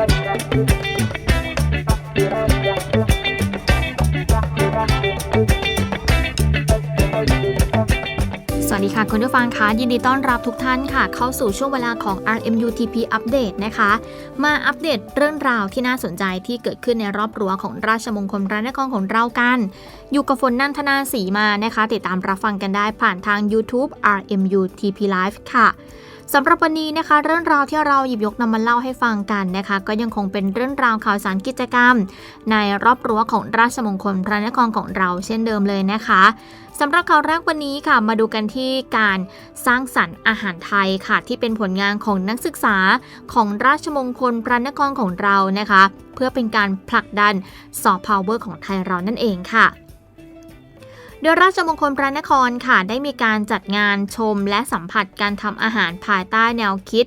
สวัสดีค่ะคุณผู้ฟังคะยินดีต้อนรับทุกท่านค่ะ เข้าสู่ช่วงเวลาของ RMUTP Update นะคะ มาอัปเดตเรื่องราวที่น่าสนใจที่เกิดขึ้นในรอบรั้วของราชมงคลพระนครของเรากัน อยู่กับฝนนันทนาสีมานะคะ ติดตามรับฟังกันได้ผ่านทาง YouTube RMUTP Live ค่ะ สำหรับวันนี้นะคะ เรื่องราวที่เราหยิบยกนำมาเล่าให้ฟังกันนะคะ ก็ยังคงเป็นเรื่องราวข่าวสารกิจกรรม ในรอบรั้วของราชมงคลพระนครของเราเช่นเดิมเลยนะคะสำหรับข่าวแรกวันนี้ค่ะ มาดูกันที่การสร้างสรรค์อาหารไทยค่ะ ที่เป็นผลงานของนักศึกษาของราชมงคลพระนครของเรานะคะ เพื่อเป็นการผลักดันซอฟต์พาวเวอร์ของไทยเรานั่นเองค่ะ โดยราชมงคลพระนครค่ะได้มีการจัดงานชมและสัมผัสการทำอาหารภายใต้แนวคิด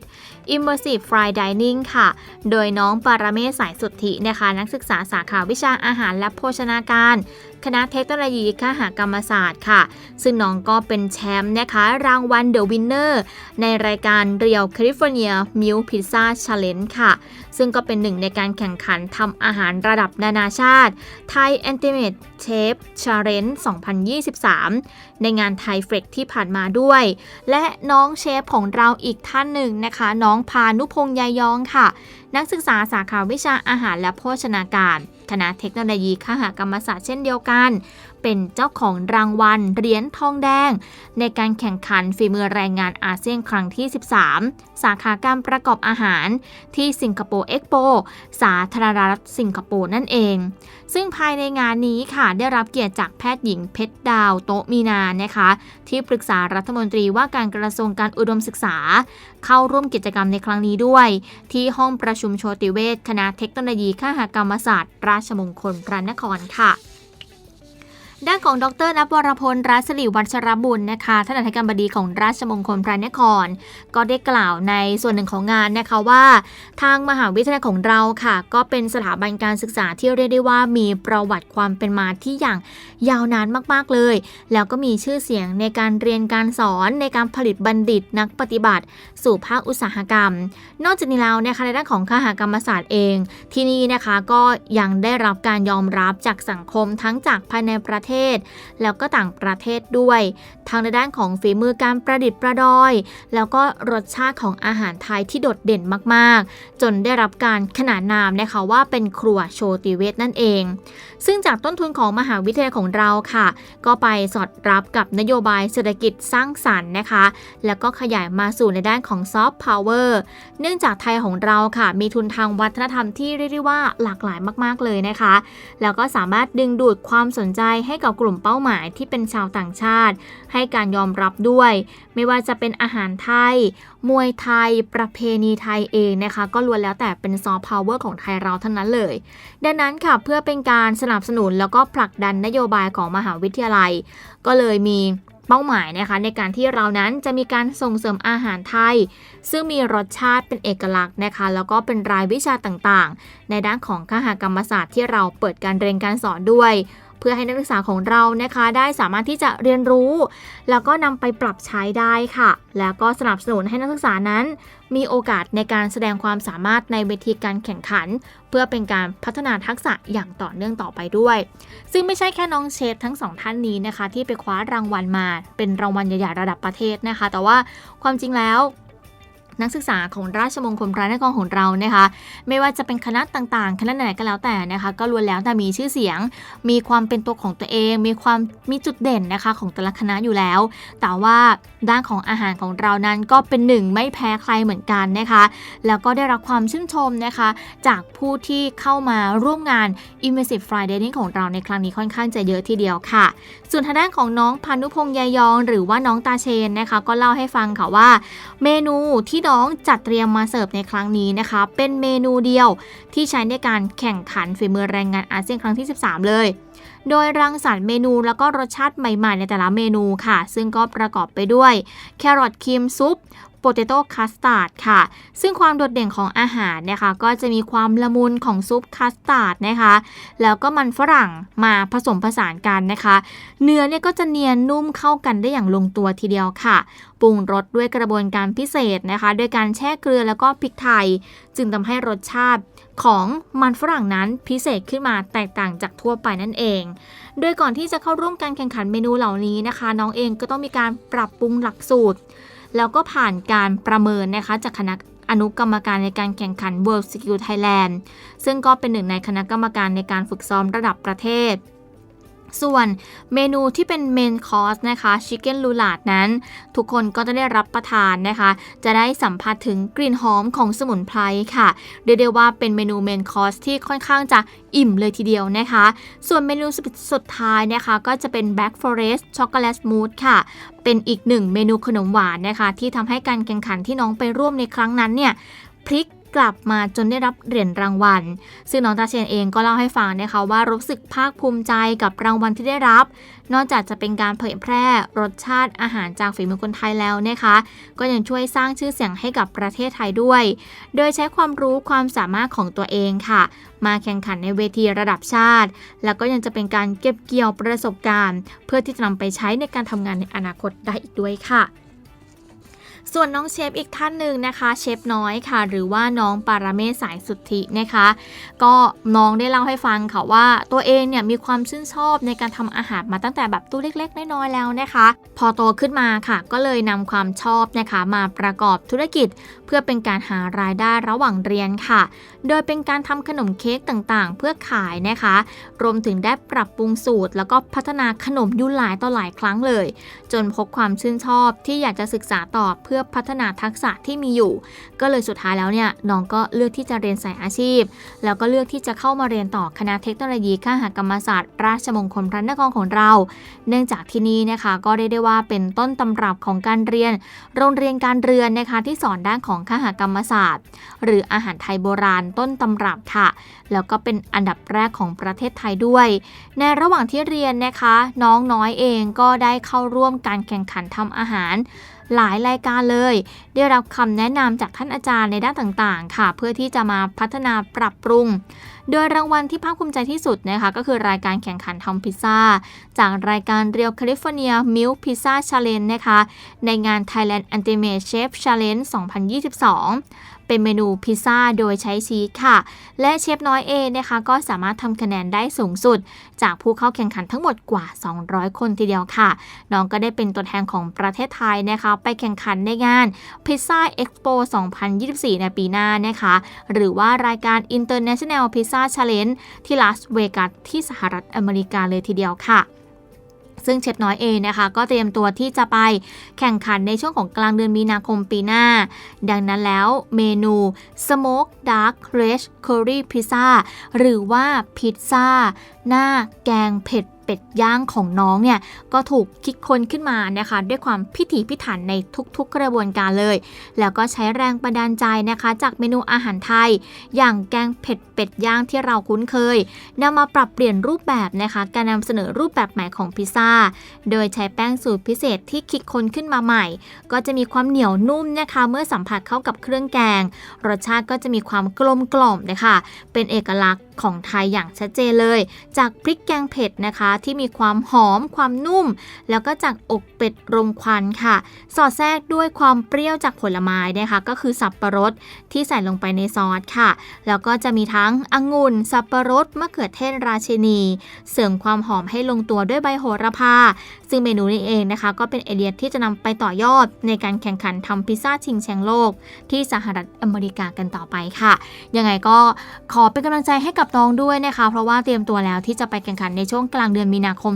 Immersive Fry Dining ค่ะ โดยน้องปารเมศสายสุทธินะคะ นักศึกษาสาขาวิชาอาหารและโภชนาการ คณะเทคโนโลยีคหกรรมศาสตร์ค่ะ ซึ่งน้องก็เป็นแชมป์นะคะ รางวัล The Winner ในรายการ Real California Meal Pizza Challenge ค่ะ ซึ่งก็เป็นหนึ่งในการแข่งขันทำอาหารระดับนานาชาติ Thai Ultimate Chef Challenge 2023 ในงานไทยเฟรกที่ผ่านมาด้วย และน้องเชฟของเราอีกท่านหนึ่งนะคะ น้องพานุพงษ์ยายองค่ะ นักศึกษาสาขาวิชาอาหารและโภชนาการ คณะเทคโนโลยีคหกรรมศาสตร์เช่นเดียวกัน เป็นเจ้าของรางวัลเหรียญทองแดง ในการแข่งขันฝีมือแรงงานอาเซียนครั้งที่ 13 สาขาการประกอบอาหารที่สิงคโปร์เอ็กโปสาธารณรัฐสิงคโปร์นั่นเอง ซึ่งภายในงานนี้ค่ะได้รับเกียรติจากแพทย์หญิงเพชรดาวโตมีนานะคะ ที่ปรึกษารัฐมนตรีว่าการกระทรวงการอุดมศึกษา เข้าร่วมกิจกรรมในครั้งนี้ด้วย ที่ห้องประชุมโชติเวชคณะเทคโนโลยีคหกรรมศาสตร์ ราชมงคลพระนครค่ะ ด้านของดรนับวรพลรัศริวัชรบุญนะคะท่านอธิการบดีของราชมงคลพระนคร ก็ได้กล่าวในส่วนหนึ่งของงานนะคะว่า ทางมหาวิทยาลัยของเราค่ะ ก็เป็นสถาบันการศึกษาที่เรียกได้ว่ามีประวัติความเป็นมาที่อย่างยาวนานมากๆเลย แล้วก็มีชื่อเสียงในการเรียนการสอนในการผลิตบัณฑิตนักปฏิบัติ สู่ภาคอุตสาหกรรม นอกจากนี้แล้วนะคะในด้านของคหกรรมศาสตร์เอง ที่นี่นะคะก็ยังได้รับการยอมรับจากสังคมทั้งจากภายในประเทศแล้วก็ต่างประเทศด้วยทั้งในด้านของฝีมือการประดิษฐ์ประดอย แล้วก็รสชาติของอาหารไทยที่โดดเด่นมากๆ จนได้รับการขนานนามนะคะว่าเป็นครัวโชติเวทนั่นเอง ซึ่งจากต้นทุนของมหาวิทยาลัยของเราค่ะ ก็ไปสอดรับกับนโยบายเศรษฐกิจสร้างสรรค์นะคะ แล้วก็ขยายมาสู่ในด้านของซอฟต์พาวเวอร์เนื่องจากไทยของเราค่ะ มีทุนทางวัฒนธรรมที่เรียกได้ว่าหลากหลายมาก ๆ เลยนะคะ แล้วก็สามารถดึงดูดความสนใจให้กับกลุ่มเป้าหมายที่เป็นชาวต่างชาติ ให้การยอมรับด้วย ไม่ว่าจะเป็นอาหารไทย มวยไทย ประเพณีไทยเองนะคะ ก็ล้วนแล้วแต่เป็นซอฟต์พาวเวอร์ของไทยเราทั้งนั้นเลย ดังนั้นค่ะเพื่อเป็นการสนับสนุนแล้วก็ผลักดันนโยบายของมหาวิทยาลัย ก็เลยมีเป้าหมายนะคะในการที่เรานั้นจะมีการส่งเสริมอาหารไทย ซึ่งมีรสชาติเป็นเอกลักษณ์นะคะ แล้วก็เป็นรายวิชาต่างๆ ในด้านของคหกรรมศาสตร์ที่เราเปิดการเรียนการสอนด้วย พื่อให้นักศึกษาของเรานะคะได้สามารถที่จะเรียนรู้ แล้วก็นำไปปรับใช้ได้ค่ะ แล้วก็สนับสนุนให้นักศึกษานั้น มีโอกาสในการแสดงความสามารถในเวทีการแข่งขัน เพื่อเป็นการพัฒนาทักษะอย่างต่อเนื่องต่อไปด้วย ซึ่งไม่ใช่แค่น้องเชฟทั้งสองท่านนี้นะคะ ที่ไปคว้ารางวัลมา เป็นรางวัลใหญ่ๆระดับประเทศนะคะ แต่ว่าความจริงแล้ว นักศึกษาของราชมงคลพระนครของเรานะคะ ไม่ว่าจะเป็นคณะต่างๆ คณะไหนก็แล้วแต่นะคะ ก็ล้วนแล้วแต่มีชื่อเสียง มีความเป็นตัวของตัวเอง มีความมีจุดเด่นนะคะ ของแต่ละคณะอยู่แล้ว แต่ว่าด้านของอาหารของเรานั้นก็เป็นหนึ่งไม่แพ้ใครเหมือนกันนะคะ แล้วก็ได้รับความชื่นชมนะคะ จากผู้ที่เข้ามาร่วมงาน Immersive Friday นี้ของเราในครั้งนี้ค่อนข้างจะเยอะทีเดียวค่ะ ส่วนทางด้านของน้องพานุพงษ์ยายอง หรือว่าน้องตาเชนนะคะ ก็เล่าให้ฟังค่ะว่า เมนูที่น้องจัดเตรียมมาเสิร์ฟในครั้งนี้นะคะ เป็นเมนูเดียวที่ใช้ในการแข่งขันฝีมือแรงงานอาเซียนครั้งที่ 13 เลย โดยรังสรรค์เมนูแล้วก็รสชาติใหม่ๆ ในแต่ละเมนูค่ะ ซึ่งก็ประกอบไปด้วย แครอทครีมซุป Potato Custard ค่ะ ซึ่งความโดดเด่นของอาหารนะคะก็จะมีความละมุนของซุปคัสตาร์ดนะคะ แล้วก็มันฝรั่งมาผสมผสานกันนะคะ เนื้อเนี่ยก็จะเนียนนุ่มเข้ากันได้อย่างลงตัวทีเดียวค่ะ ปรุงรสด้วยกระบวนการพิเศษนะคะ ด้วยการแช่เกลือแล้วก็พริกไทย จึงทำให้รสชาติของมันฝรั่งนั้นพิเศษขึ้นมาแตกต่างจากทั่วไปนั่นเอง โดยก่อนที่จะเข้าร่วมการแข่งขันเมนูเหล่านี้นะคะ น้องเองก็ต้องมีการปรับปรุงหลักสูตร แล้วก็ผ่านการประเมินนะคะจากคณะอนุกรรมการในการแข่งขัน World Skill Thailand ซึ่งก็เป็นหนึ่งในคณะกรรมการในการฝึกซ้อมระดับประเทศ ส่วนเมนูที่เป็นเมนคอร์สนะคะชิคเก้นลูลาดนั้น ทุกคนก็จะได้รับประทานนะคะ จะได้สัมผัสถึงกลิ่นหอมของสมุนไพรค่ะเรียกได้ว่าเป็นเมนูเมนคอร์สที่ค่อนข้างจะอิ่มเลยทีเดียวนะคะ ส่วนเมนูสุดท้ายนะคะ ก็จะเป็น Black Forest Chocolate Smooth ค่ะ เป็นอีกหนึ่งเมนูขนมหวานนะคะ ที่ทำให้การแข่งขันที่น้องไปร่วมในครั้งนั้นเนี่ยพลิก กลับมาจนได้รับเหรียญรางวัล ซึ่งน้องตาเชนเองก็เล่าให้ฟังนะคะว่ารู้สึกภาคภูมิใจกับรางวัลที่ได้รับ นอกจากจะเป็นการเผยแพร่รสชาติอาหารจากฝีมือคนไทยแล้วนะคะ ก็ยังช่วยสร้างชื่อเสียงให้กับประเทศไทยด้วย โดยใช้ความรู้ความสามารถของตัวเองค่ะ มาแข่งขันในเวทีระดับชาติ แล้วก็ยังจะเป็นการเก็บเกี่ยวประสบการณ์ เพื่อที่จะนำไปใช้ในการทำงานในอนาคตได้อีกด้วยค่ะ ส่วนน้องเชฟอีกท่านหนึ่งนะคะเชฟน้อยค่ะ หรือว่าน้องปารเมศสายสุทธินะคะ ก็น้องได้เล่าให้ฟังค่ะว่า ตัวเองเนี่ยมีความชื่นชอบในการทำอาหารมาตั้งแต่แบบตัวเล็ก ๆ น้อยๆแล้วนะคะ พอโตขึ้นมาค่ะ ก็เลยนำความชอบนะคะมาประกอบธุรกิจ เพื่อเป็นการหารายได้ระหว่างเรียนค่ะ โดยเป็นการทำขนมเค้กต่างๆ เพื่อขายนะคะ รวมถึงได้ปรับปรุงสูตร แล้วก็พัฒนาขนมยุ่หลายต่อหลายครั้งเลย จนพบความชื่นชอบที่อยากจะศึกษาต่อเพื่อพัฒนาทักษะที่มีอยู่ ก็เลยสุดท้ายแล้วเนี่ยน้องก็เลือกที่จะเรียนสายอาชีพ แล้วก็เลือกที่จะเข้ามาเรียนต่อคณะเทคโนโลยีข้าหกรรมศาสตร์ ราชมงคลพระนครของเรา เนื่องจากที่นี่นะคะก็ได้ได้ว่าเป็นต้นตำรับของการเรียน โรงเรียนการเรือนนะคะที่สอนด้านของข้าหกรรมศาสตร์ หรืออาหารไทยโบราณต้นตำรับค่ะ แล้วก็เป็นอันดับแรกของประเทศไทยด้วย ในระหว่างที่เรียนนะคะ น้องน้อยเองก็ได้เข้าร่วมการแข่งขันทำอาหารหลายรายการเลย ได้รับคำแนะนำจากท่านอาจารย์ในด้านต่างๆ ค่ะ เพื่อที่จะมาพัฒนาปรับปรุง โดยรางวัลที่ภาคภูมิใจที่สุดนะคะก็คือรายการแข่งขันทำพิซซ่า จากรายการเรียวแคลิฟอร์เนียมิลพิซซ่าชาเลนจ์นะคะในงาน Thailand Ultimate Chef Challenge 2022เป็นเมนูพิซซ่าโดยใช้ชีสค่ะ และเชฟน้อยเองนะคะก็สามารถทำคะแนนได้สูงสุด จากผู้เข้าแข่งขันทั้งหมดกว่า 200 คนทีเดียวค่ะ น้องก็ได้เป็นตัวแทนของประเทศไทยนะคะ ไปแข่งขันในงาน Pizza Expo 2024 ในปีหน้านะคะ หรือว่ารายการ International Pizza Challenge ที่ลาสเวกัสที่สหรัฐอเมริกาเลยทีเดียวค่ะ ซึ่งเชฟน้อยเองนะคะ ก็เตรียมตัวที่จะไปแข่งขันในช่วงของกลางเดือนมีนาคมปีหน้า ดังนั้นแล้วเมนู Smoke Dark Red Curry Pizza หรือว่าพิซซ่าหน้าแกงเผ็ด เป็ดย่างของน้องเนี่ยก็ถูกคิดค้นขึ้นมานะคะ ด้วยความพิถีพิถันในทุกๆกระบวนการเลย แล้วก็ใช้แรงบันดาลใจนะคะ จากเมนูอาหารไทย อย่างแกงเผ็ดเป็ดย่างที่เราคุ้นเคยนำมาปรับเปลี่ยนรูปแบบนะคะ การนำเสนอรูปแบบใหม่ของพิซซ่า โดยใช้แป้งสูตรพิเศษที่คิดค้นขึ้นมาใหม่ ก็จะมีความเหนียวนุ่มนะคะ เมื่อสัมผัสเข้ากับเครื่องแกง รสชาติก็จะมีความกลมกล่อมนะคะ เป็นเอกลักษณ์ของไทยอย่างชัดเจนเลย จากพริกแกงเผ็ดนะคะที่มีความหอมความนุ่ม แล้วก็จากอกเป็ดรมควันค่ะ สอดแทรกด้วยความเปรี้ยวจากผลไม้นะคะ ก็คือสับปะรดที่ใส่ลงไปในซอสค่ะ แล้วก็จะมีทั้งองุ่น สับปะรดมะเขือเทศราชินี เสริมความหอมให้ลงตัวด้วยใบโหระพา ซึ่งเมนูนี้เองนะคะ ก็เป็นไอเดียที่จะนำไปต่อยอด ในการแข่งขันทำพิซซ่าชิงแชมป์โลก ที่สหรัฐอเมริกากันต่อไปค่ะ ยังไงก็ขอเป็นกำลังใจให้กับน้องด้วยนะคะ เพราะว่าเตรียมตัวแล้วที่จะไปแข่งขันในช่วงกลางเดือนมีนาคม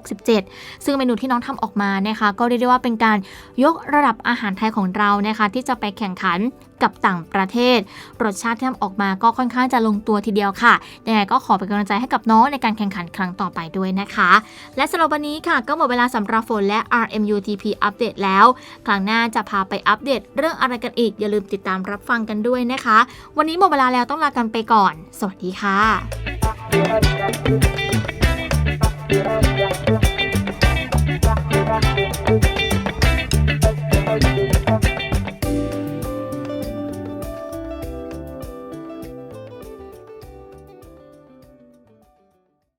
2567 ซึ่งเมนูที่น้องทำออกมานะคะก็เรียกได้ว่าเป็นการยกระดับอาหารไทยของเรานะคะที่จะไปแข่งขันกับต่างประเทศ รสชาติที่ทำออกมาก็ค่อนข้างจะลงตัวทีเดียวค่ะยังไงก็ขอเป็นกำลังใจให้กับน้องในการแข่งขันครั้งต่อไปด้วยนะคะ และสำหรับวันนี้ค่ะก็หมดเวลาสำหรับฝนและ RMUTP อัปเดตแล้ว ครั้งหน้าจะพาไปอัปเดต เรื่องอะไรกันอีก อย่าลืมติดตามรับฟังกันด้วยนะคะ วันนี้หมดเวลาแล้วต้องลากันไปก่อน สวัสดีค่ะ Thank you.